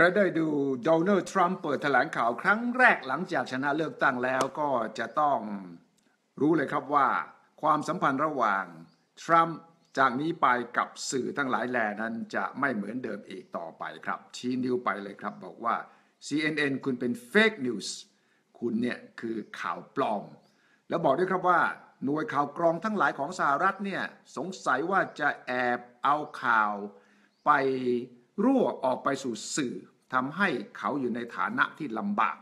ใครได้ดูโดนัลด์ทรัมป์เปิดแถลงข่าวครั้งแรกหลังจากชนะเลือกตั้งแล้วก็จะต้องรู้เลยครับว่า ความสัมพันธ์ระหว่างทรัมป์จากนี้ไปกับสื่อทั้งหลายแหล่นั้นจะไม่เหมือนเดิมอีกต่อไปครับ ชี้นิ้วไปเลยครับ บอกว่า CNN คุณเป็น fake news คุณเนี่ยคือข่าวปลอม แล้วบอกด้วยครับว่าหน่วยข่าวกรองทั้งหลายของสหรัฐเนี่ยสงสัยว่าจะแอบเอาข่าวไป รั่วออกไปสู่สื่อทำให้เขาอยู่ในฐานะที่ลำบาก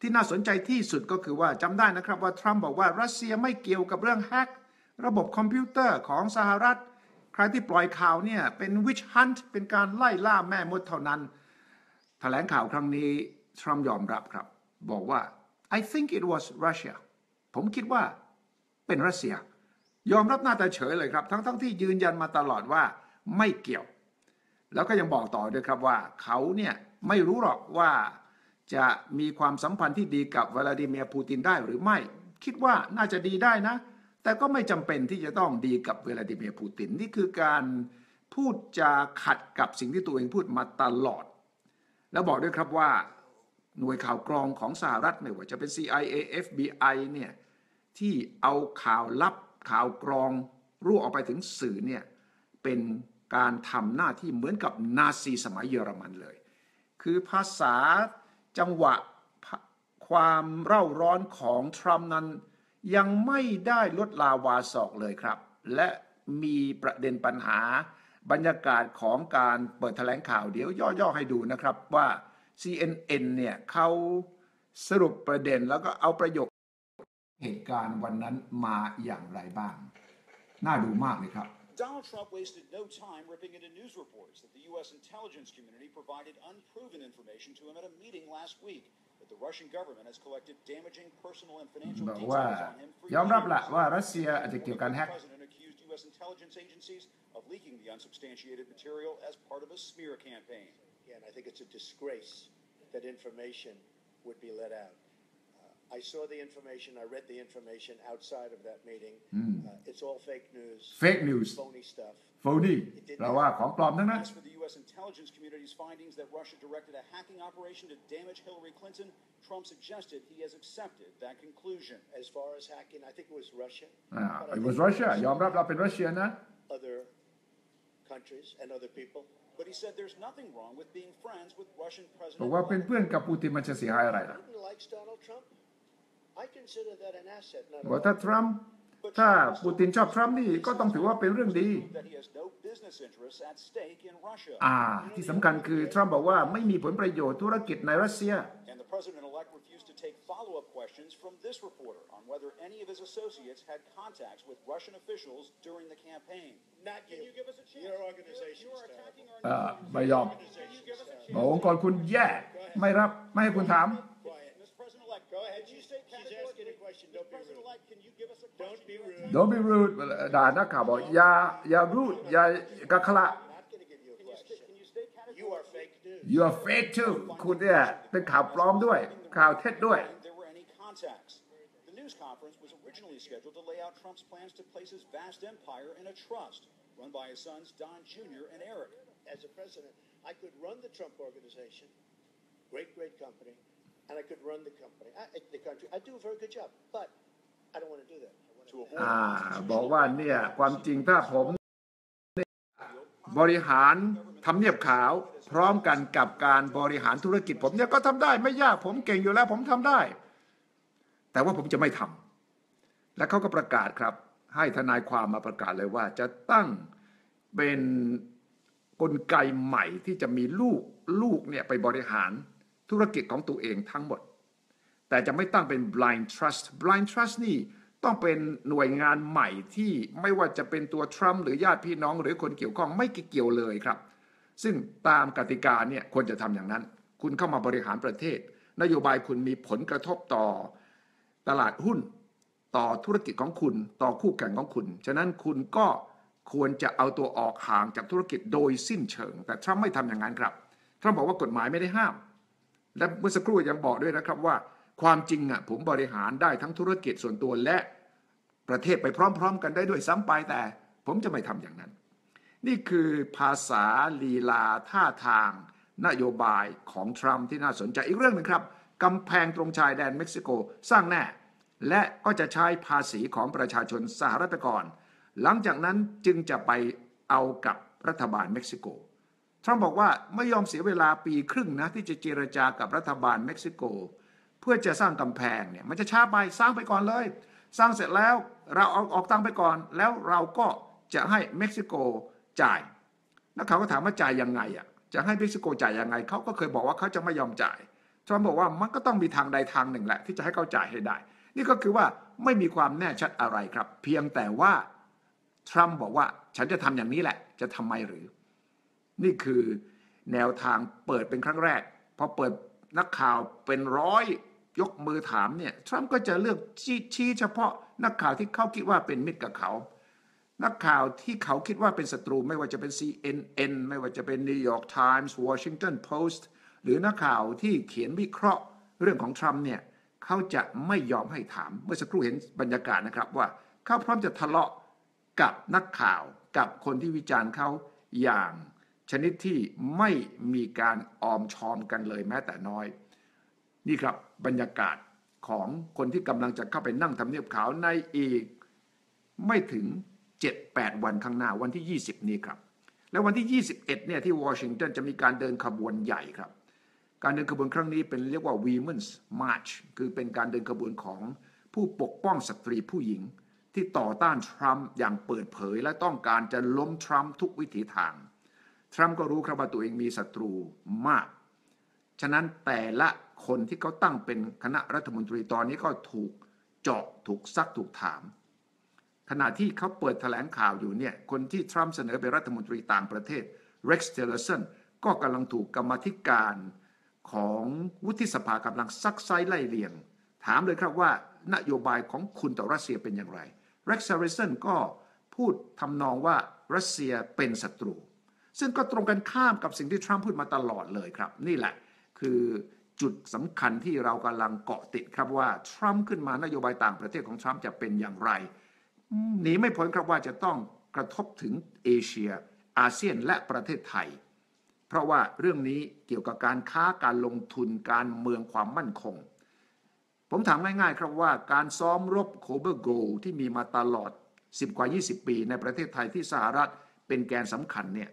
ที่น่าสนใจที่สุดก็คือว่าจำได้นะครับว่าทรัมป์บอกว่ารัสเซียไม่เกี่ยวกับเรื่องแฮกระบบคอมพิวเตอร์ของสหรัฐ ใครที่ปล่อยข่าวเนี่ยเป็น witch hunt เป็นการไล่ล่าแม่มดเท่านั้นถแถลงข่าวครั้งนี้ทรัมป์ยอมรับครับ บอกว่า I think it was Russia ผมคิดว่าเป็นรัสเซีย ยอมรับหน้าตาเฉยเลยครับ ทั้งๆทที่ยืนยันมาตลอดว่าไม่เกี่ยว แล้วก็ยังบอกต่อด้วยครับว่าเขาเนี่ยไม่รู้หรอกว่าจะมีความสัมพันธ์ที่ดีกับวลาดิเมียร์ปูตินได้หรือไม่ คิดว่าน่าจะดีได้นะ แต่ก็ไม่จำเป็นที่จะต้องดีกับวลาดิเมียร์ปูตินนี่คือการพูดจาขัดกับสิ่งที่ตัวเองพูดมาตลอด แล้วบอกด้วยครับว่าหน่วยข่าวกรองของสหรัฐไม่ว่าจะเป็น CIA FBI เนี่ยที่เอาข่าวลับข่าวกรองรั่วออกไปถึงสื่อเนี่ยเป็น การทำหน้าที่เหมือนกับนาซีสมัยเยอรมันเลย คือภาษาจังหวะความเร่าร้อนของทรัมป์นั้น ยังไม่ได้ลดลาวาศอกเลยครับ และมีประเด็นปัญหาบรรยากาศของการเปิดแถลงข่าวเดี๋ยวย่อๆให้ดูนะครับว่า CNN เนี่ยเขาสรุปประเด็นแล้วก็เอาประโยคเหตุการณ์วันนั้นมาอย่างไรบ้าง น่าดูมากเลยครับ Donald Trump wasted no time ripping into news reports that the U.S. intelligence community provided unproven information to him at a meeting last week that the Russian government has collected damaging personal and financial details on him for years. The president accused U.S. intelligence agencies of leaking the unsubstantiated material as part of a smear campaign. Yeah, and I think it's a disgrace that information would be let out. Uh, I saw the information, I read the information outside of that meeting. Uh, it's all fake news, fake news phony stuff. โฟนี่แปลว่าของปลอมทั้งนั้น As for the U.S. intelligence community's findings that Russia directed a hacking operation to damage Hillary Clinton, Trump suggested he has accepted that conclusion. As far as hacking, I think it was Russia. อ่า but I it think was Russia ยอมรับเราเป็นรัสเซียนะ Other countries and other people. But he said there's nothing wrong with being friends with Russian บอก President ว่าเป็น Vladimir เพื่อนกับปูตินมันจะเสียหายอะไรล่ะ Putin likes Donald Trump. บอกถ้าทรัมป์ถ้าปูตินชอบทรัมป์นี่ก็ต้องถือว่าเป็นเรื่องดี that he has no business interests at stake in Russia. อ่า ที่สำคัญคือทรัมป์บอกว่าไม่มีผลประโยชน์ธุรกิจในรัสเซีย And the president-elect refused to take follow-up questions from this reporter on whether any of his associates had contacts with Russian officials during the campaign. Not you. Can you give us a chance? Your organization You are is terrible. attacking our อ่าไม่ยอม Can you give us a บอก chance? องค์กรคุณแย่ ไม่รับ ไม่ให้คุณถาม Don't question? be You are rude. Don't be rude ด่านักข่าวบอกอย่าอย่ารูดอย่ากะขละ I'm not going to give you a Can you state, question. can you state You are categorically? fake news. you are fake too คุณเนี่ยเป็นข่าวปลอมด้วย ข่าวเท็จด้วย There were any contacts. The news conference was originally scheduled to lay out Trump's plans to place his vast empire in a trust run by his sons Don Jr. and Eric. As a president, I could run the Trump organization, great, great company, and I could run the company, I, the country. I do a very good job, but อ่าบอกว่าเนี่ยความจริงถ้าผมบริหารทำเนียบขาว พร้อมกันกับการบริหารธุรกิจ ผมเนี่ยก็ทำได้ไม่ยากผมเก่งอยู่แล้วผมทำได้ แต่ว่าผมจะไม่ทำและเขาก็ประกาศครับ ให้ทนายความมาประกาศเลยว่า จะตั้งเป็นกลไกใหม่ที่จะมีลูกลูกเนี่ยไปบริหารธุรกิจของตัวเองทั้งหมด แต่จะไม่ตั้งเป็น blind trust blind trust นี่ ต้องเป็นหน่วยงานใหม่ที่ไม่ว่าจะเป็นตัวทรัมป์หรือญาติพี่น้องหรือคนเกี่ยวข้องไม่เกี่ยวเลยครับ ซึ่งตามกติกาเนี่ยควรจะทำอย่างนั้น คุณเข้ามาบริหารประเทศ นโยบายคุณมีผลกระทบต่อตลาดหุ้น ต่อธุรกิจของคุณ ต่อคู่แข่งของคุณ ฉะนั้นคุณก็ควรจะเอาตัวออกห่างจากธุรกิจโดยสิ้นเชิง แต่ทรัมป์ไม่ทำอย่างนั้นครับทรัมป์บอกว่ากฎหมายไม่ได้ห้าม และเมื่อสักครู่ยังบอกด้วยนะครับว่า ความจริงอะผมบริหารได้ทั้งธุรกิจส่วนตัวและประเทศไปพร้อม ๆ กันได้ด้วยซ้ำไปแต่ผมจะไม่ทำอย่างนั้น นี่คือภาษาลีลาท่าทางนโยบายของทรัมป์ที่น่าสนใจอีกเรื่องหนึ่งครับกำแพงตรงชายแดนเม็กซิโกสร้างแน่ และก็จะใช้ภาษีของประชาชนสหรัฐไปก่อน หลังจากนั้นจึงจะไปเอากับรัฐบาลเม็กซิโก ทรัมป์บอกว่าไม่ยอมเสียเวลาปีครึ่งนะที่จะเจรจากับรัฐบาลเม็กซิโก เพื่อจะสร้างกำแพงเนี่ยมันจะช้าไปสร้างไปก่อนเลย สร้างเสร็จแล้วเราเอาออกตังไปก่อน แล้วเราก็จะให้เม็กซิโกจ่ายนักข่าวก็ถามว่าจ่ายยังไงอะจะให้เม็กซิโกจ่ายยังไงเขาก็เคยบอกว่าเขาจะไม่ยอมจ่ายทรัมป์บอกว่ามันก็ต้องมีทางใดทางหนึ่งแหละ ที่จะให้เขาจ่ายให้ได้ นี่ก็คือว่าไม่มีความแน่ชัดอะไรครับ เพียงแต่ว่าทรัมป์บอกว่าฉันจะทำอย่างนี้แหละ จะทำไมหรือ นี่คือแนวทางเปิดเป็นครั้งแรกพอเปิดนักข่าวเป็นร้อย ยกมือถามเนี่ยทรัมป์ก็จะเลือกชี้ชี้เฉพาะนักข่าวที่เขาคิดว่าเป็นมิตรกับเขา นักข่าวที่เขาคิดว่าเป็นศัตรูไม่ว่าจะเป็น CNN ไม่ว่าจะเป็น New York Times Washington Post หรือนักข่าวที่เขียนวิเคราะห์เรื่องของทรัมป์เนี่ยเขาจะไม่ยอมให้ถาม เมื่อสักครู่เห็นบรรยากาศนะครับว่าเขาพร้อมจะทะเลาะกับนักข่าวกับคนที่วิจารณ์เขาอย่างชนิดที่ไม่มีการออมชอมกันเลยแม้แต่น้อย นี่ครับบรรยากาศของคนที่กำลังจะเข้าไปนั่งทำเนียบขาวในอีก ไม่ถึง 7-8 วันข้างหน้าวันที่ 20 นี้ครับ แล้ววันที่ 21 เนี่ยที่วอชิงตันจะมีการเดินขบวนใหญ่ครับ การเดินขบวนครั้งนี้เป็นเรียกว่า Women's March คือเป็นการเดินขบวนของผู้ปกป้องสตรีผู้หญิง ที่ต่อต้านทรัมป์อย่างเปิดเผย และต้องการจะล้มทรัมป์ทุกวิถีทาง ทรัมป์ก็รู้ครับว่าตัวเองมีศัตรูมาก ฉะนั้นแต่ละคนที่เขาตั้งเป็นคณะรัฐมนตรีตอนนี้ก็ถูกเจาะถูกซักถูกถาม ขณะที่เขาเปิดแถลงข่าวอยู่เนี่ยคนที่ทรัมป์เสนอเป็นรัฐมนตรีต่างประเทศ Rex Tillerson ก็กำลังถูกกรรมธิการของวุฒิสภากำลังซักไซไล่เลียง ถามเลยครับว่านโยบายของคุณต่อรัสเซียเป็นอย่างไร Rex Tillerson ก็พูดทำนองว่ารัสเซียเป็นศัตรู ซึ่งก็ตรงกันข้ามกับสิ่งที่ทรัมป์พูดมาตลอดเลยครับ นี่แหละ คือจุดสำคัญที่เรากำลังเกาะติดครับว่าทรัมป์ขึ้นมานโยบายต่างประเทศของทรัมป์จะเป็นอย่างไรหนีไม่พ้นครับว่าจะต้องกระทบถึงเอเชีย อาเซียนและประเทศไทย เพราะว่าเรื่องนี้เกี่ยวกับการค้าการลงทุนการเมืองความมั่นคง ผมถามง่ายๆครับว่าการซ้อมรบโคเบอร์โกที่มีมาตลอด 10 กว่า 20 ปีในประเทศไทยที่สหรัฐเป็นแกนสำคัญเนี่ย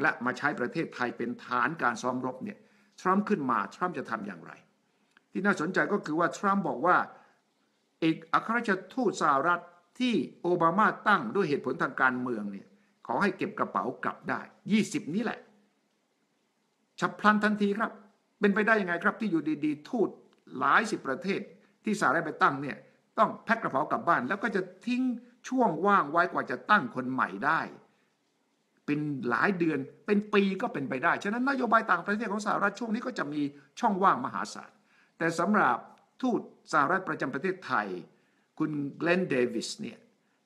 และมาใช้ประเทศไทยเป็นฐานการซ้อมรบเนี่ย ทรัมป์ขึ้นมาทรัมป์จะทำอย่างไร ที่น่าสนใจก็คือว่าทรัมป์บอกว่าเอกอัครราชทูตสหรัฐที่โอบามาตั้งด้วยเหตุผลทางการเมืองเนี่ยขอให้เก็บกระเป๋ากลับได้ 20 นี้แหละ ฉับพลันทันทีครับ เป็นไปได้ยังไงครับที่อยู่ดีๆ ทูตหลายสิบประเทศที่สหรัฐไปตั้งเนี่ยต้องแพ็คกระเป๋ากลับบ้าน แล้วก็จะทิ้งช่วงว่างไว้กว่าจะตั้งคนใหม่ได้ เป็นหลายเดือนเป็นปีก็เป็นไปได้ ฉะนั้นนโยบายต่างประเทศของสหรัฐช่วงนี้ก็จะมีช่องว่างมหาศาล แต่สำหรับทูตสหรัฐประจำประเทศไทย คุณเกลนเดวิสเนี่ย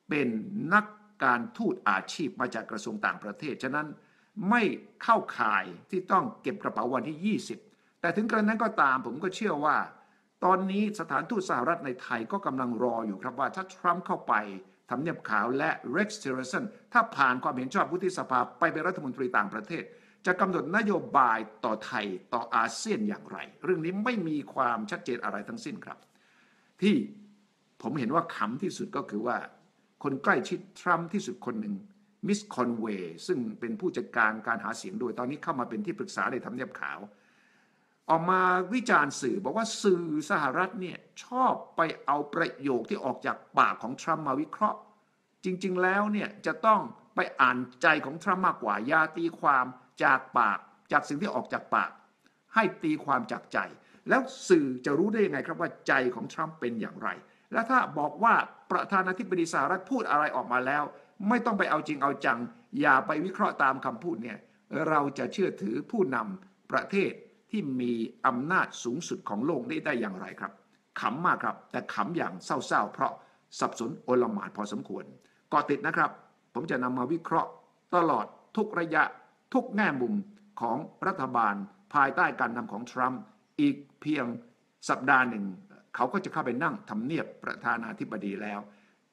เป็นนักการทูตอาชีพมาจากกระทรวงต่างประเทศ ฉะนั้นไม่เข้าข่ายที่ต้องเก็บกระเป๋าวันที่ 20 แต่ถึงกระนั้นก็ตามผมก็เชื่อว่า ตอนนี้สถานทูตสหรัฐในไทยก็กำลังรออยู่ครับว่าถ้าทรัมป์เข้าไป ทำเนียบขาวและ Rex Tillerson ถ้าผ่านความเห็นชอบวุฒิสภาไปเป็นรัฐมนตรีต่างประเทศ จะกำหนดนโยบายต่อไทยต่ออาเซียนอย่างไร เรื่องนี้ไม่มีความชัดเจนอะไรทั้งสิ้นครับ ที่ผมเห็นว่าขำที่สุดก็คือว่า คนใกล้ชิดทรัมป์ที่สุดคนหนึ่งมิสคอนเวย์ซึ่งเป็นผู้จัดการการหาเสียงโดยตอนนี้เข้ามาเป็นที่ปรึกษาในทำเนียบขาว ออกมาวิจารณ์สื่อบอกว่าสื่อสหรัฐเนี่ยชอบไปเอาประโยคที่ออกจากปากของทรัมป์มาวิเคราะห์ จริงๆแล้วเนี่ยจะต้องไปอ่านใจของทรัมป์มากกว่าอย่าตีความจากปากจากสิ่งที่ออกจากปาก ให้ตีความจากใจ แล้วสื่อจะรู้ได้ยังไงครับว่าใจของทรัมป์เป็นอย่างไร และถ้าบอกว่าประธานาธิบดีสหรัฐพูดอะไรออกมาแล้ว ไม่ต้องไปเอาจริงเอาจัง อย่าไปวิเคราะห์ตามคำพูดเนี่ยเราจะเชื่อถือผู้นำประเทศ ที่มีอำนาจสูงสุดของโลกได้ได้อย่างไรครับขำมากครับ แต่ขำอย่างเศร้าๆ เพราะสับสนโอลหมานพอสมควรเกาะติดนะครับ ผมจะนำมาวิเคราะห์ ตลอดทุกระยะทุกแง่มุมของรัฐบาล ภายใต้การนำของทรัมป์อีกเพียงสัปดาห์หนึ่ง เขาก็จะเข้าไปนั่งทำเนียบประธานาธิบดีแล้ว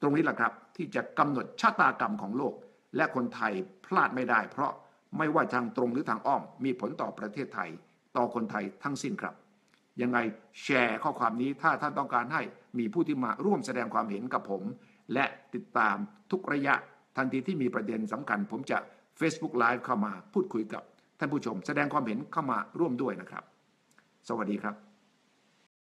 ตรงนี้แหละครับที่จะกำหนดชะตากรรมของโลก และคนไทยพลาดไม่ได้ เพราะไม่ว่าทางตรงหรือทางอ้อมมีผลต่อประเทศไทย ต่อคนไทยทั้งสิ้นครับ ยังไงแชร์ข้อความนี้ถ้าท่านต้องการให้มีผู้ที่มาร่วมแสดงความเห็นกับผม และติดตามทุกระยะทันทีที่มีประเด็นสำคัญ ผมจะ Facebook Live เข้ามาพูดคุยกับท่านผู้ชม แสดงความเห็นเข้ามาร่วมด้วยนะครับ สวัสดีครับ